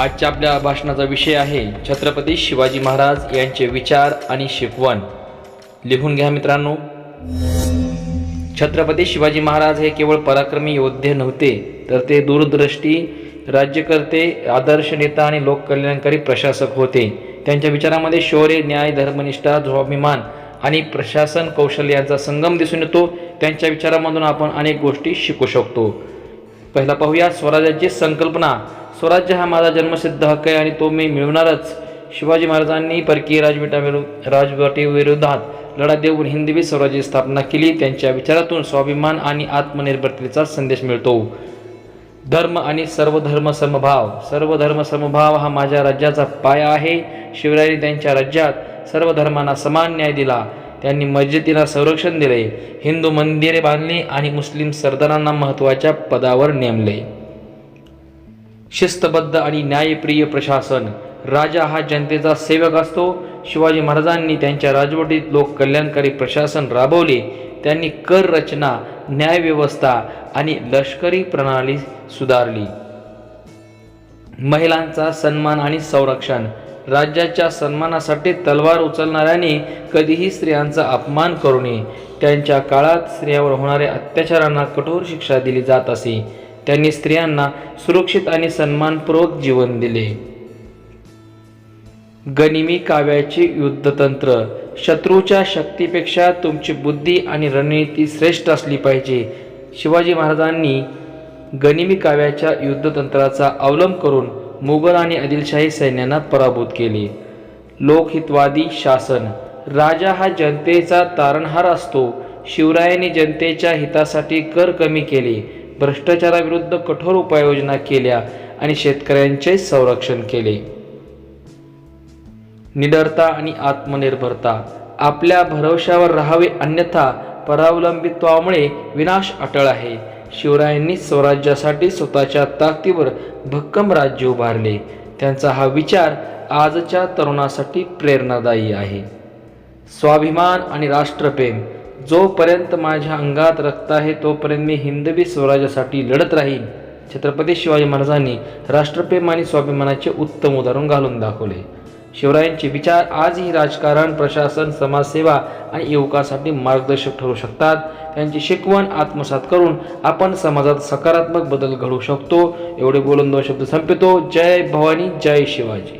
आजच्या आपल्या भाषणाचा विषय आहे छत्रपती शिवाजी महाराज यांचे विचार आणि शिकवण. लिहून घ्या मित्रांनो. छत्रपती शिवाजी महाराज हे केवळ पराक्रमी योद्धे नव्हते तर ते दूरदृष्टी राज्यकर्ते आदर्श नेता आणि लोककल्याणकारी प्रशासक होते. त्यांच्या विचारामध्ये शौर्य न्याय धर्मनिष्ठा स्वाभिमान आणि प्रशासन कौशल्य यांचा संगम दिसून येतो. त्यांच्या विचारामधून आपण अनेक गोष्टी शिकू शकतो. पहिला पाहूया स्वराज्याची संकल्पना. स्वराज्य हा माझा जन्मसिद्ध हक्क आहे आणि तो मी मिळवणारच. शिवाजी महाराजांनी परकीय राजवटाविरुद्ध राजवटीविरोधात लढा देऊन हिंदवी स्वराज्याची स्थापना केली. त्यांच्या विचारातून स्वाभिमान आणि आत्मनिर्भरतेचा संदेश मिळतो. धर्म आणि सर्वधर्म समभाव. सर्वधर्म समभाव हा माझ्या राज्याचा पाया आहे. शिवरायांनी त्यांच्या राज्यात सर्व धर्मांना समान न्याय दिला. त्यांनी मस्जिदीला संरक्षण दिले हिंदू मंदिरे बांधली आणि मुस्लिम सरदारांना महत्त्वाच्या पदावर नेमले. शिस्तबद्ध आणि न्यायप्रिय प्रशासन. राजा हा जनतेचा सेवक असतो. शिवाजी महाराजांनी त्यांच्या राजवटीत लोक कल्याणकारी प्रशासन राबवले. त्यांनी कर रचना न्यायव्यवस्था आणि लष्करी प्रणाली सुधारली. महिलांचा सन्मान आणि संरक्षण. राज्याच्या सन्मानासाठी तलवार उचलणाऱ्याने कधीही स्त्रियांचा अपमान करू नये. त्यांच्या काळात स्त्रियांवर होणाऱ्या अत्याचारांना कठोर शिक्षा दिली जात असे. त्यांनी स्त्रियांना सुरक्षित आणि सन्मानपूर्वक जीवन दिले. गनिमी काव्याचे युद्धतंत्र. शत्रूच्या शक्तीपेक्षा तुमची बुद्धी आणि रणनीती श्रेष्ठ असली पाहिजे. शिवाजी महाराजांनी गनिमी काव्याच्या युद्धतंत्राचा अवलंब करून मुघल आणि आदिलशाही सैन्यांना पराभूत केले. लोकहितवादी शासन. राजा हा जनतेचा तारणहार असतो. शिवरायांनी जनतेच्या हितासाठी कर कमी केले. भ्रष्टाचाराविरुद्ध कठोर उपाययोजना केल्या आणि शेतकऱ्यांचे संरक्षण केले. निडरता आणि आत्मनिर्भरता. आपल्या भरवशावर राहावे अन्यथा परावलंबित्वामुळे विनाश अटळ आहे. शिवरायांनी स्वराज्यासाठी स्वतःच्या ताकदीवर भक्कम राज्य उभारले. त्यांचा हा विचार आजच्या तरुणासाठी प्रेरणादायी आहे. स्वाभिमान आणि राष्ट्रप्रेम जोपर्यंत माझ्या अंगात रक्त आहे तोपर्यंत मी हिंदवी स्वराज्यासाठी लढत राहीन छत्रपती शिवाजी महाराजांनी राष्ट्रप्रेम आणि स्वाभिमानाचे उत्तम उदाहरण घालून दाखवले. शिवरायांचे विचार आजही राजकारण प्रशासन समाजसेवा आणि युवकासाठी मार्गदर्शक ठरू शकतात. त्यांची शिकवण आत्मसात करून आपण समाजात सकारात्मक बदल घडवू शकतो. एवढे बोलून दोन शब्द संपितो. जय भवानी जय शिवाजी.